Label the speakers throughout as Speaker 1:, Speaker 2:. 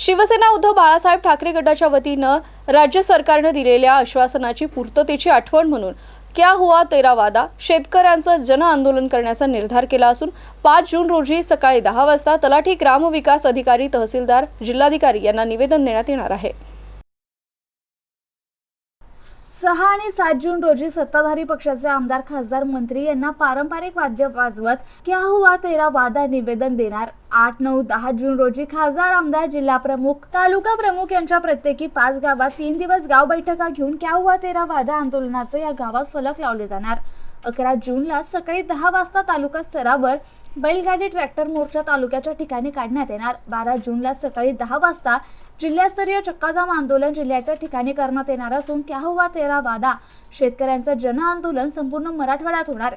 Speaker 1: शिवसेना उद्धव बाळासाहेब ठाकरे गटाच्या वतीनं राज्य सरकारनं दिलेल्या आश्वासनाची पूर्ततेची आठवण म्हणून क्या हुआ तेरा वादा शेतकऱ्यांचं जन आंदोलन करण्याचा निर्धार केला असून पाच जून रोजी सकाळी दहा वाजता तलाठी ग्रामविकास अधिकारी तहसीलदार जिल्हाधिकारी यांना निवेदन देण्यात येणार आहे.
Speaker 2: सहा आणि सात जून रोजी सत्ताधारी पक्षाचे आमदार खासदार मंत्री यांना पारंपरिक वाद्य वाजवत क्या हुआ तेरा वादा निवेदन देणार. आठ नऊ दहा जून रोजी खासदार आमदार जिल्हा प्रमुख तालुका प्रमुख यांच्या प्रत्येकी पाच गावात तीन दिवस गाव बैठका घेऊन क्या हुआ तेरा वादा आंदोलनाचे या गावात फलक लावले जाणार. अकरा जूनला सकाळी दहा वाजता तालुका स्तरावर बैलगाडी ट्रॅक्टर मोर्चा तालुक्याच्या ठिकाणी काढण्यात येणार. बारा जूनला सकाळी दहा वाजता जिल्हास्तरीय चक्काजाम आंदोलन जिल्ह्याच्या ठिकाणी करण्यात येणार असून क्या हुआ तेरा वादा. शेतकऱ्यांचं जन आंदोलन संपूर्ण मराठवाड्यात होणार.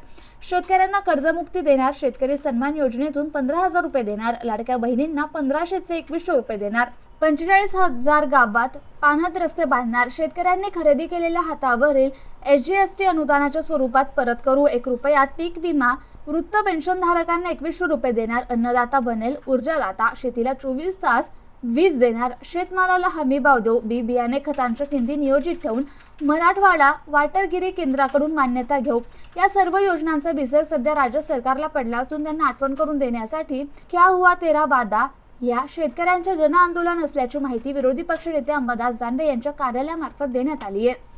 Speaker 2: शेतकऱ्यांना कर्जमुक्ती देणार शेतकरी सन्मान योजनेतून पंधरा हजार रुपये देणार लाडक्या बहिणींना पंधराशेचे एकवीसशे रुपये देणार. पंचेचाळीस हजार गावात पाण्यात रस्ते बांधणार. शेतकऱ्यांनी खरेदी केलेल्या हातावरील एस जी एस टी अनुदानाच्या स्वरूपात परत करू. एक रुपयात पीक विमा वृत्त पेन्शनधारकांना एकवीसशे रुपये देणार. अन्नदाता बनेल ऊर्जादाता. शेतीला चोवीस तास वीज देणार. शेतमालाला हमी भाव देऊ. बी बियाणे खतांच्या किंमती नियोजित ठेवून मराठवाडा वाटरगिरी केंद्राकडून मान्यता घेऊ. या सर्व योजनांचा विसर सध्या राज्य सरकारला पडला असून त्यांना आठवण करून देण्यासाठी क्या हुआ तेरा वादा या शेतकऱ्यांच्या जन आंदोलन असल्याची माहिती विरोधी पक्षनेते अंबादास दानवे यांच्या कार्यालयामार्फत देण्यात आली आहे.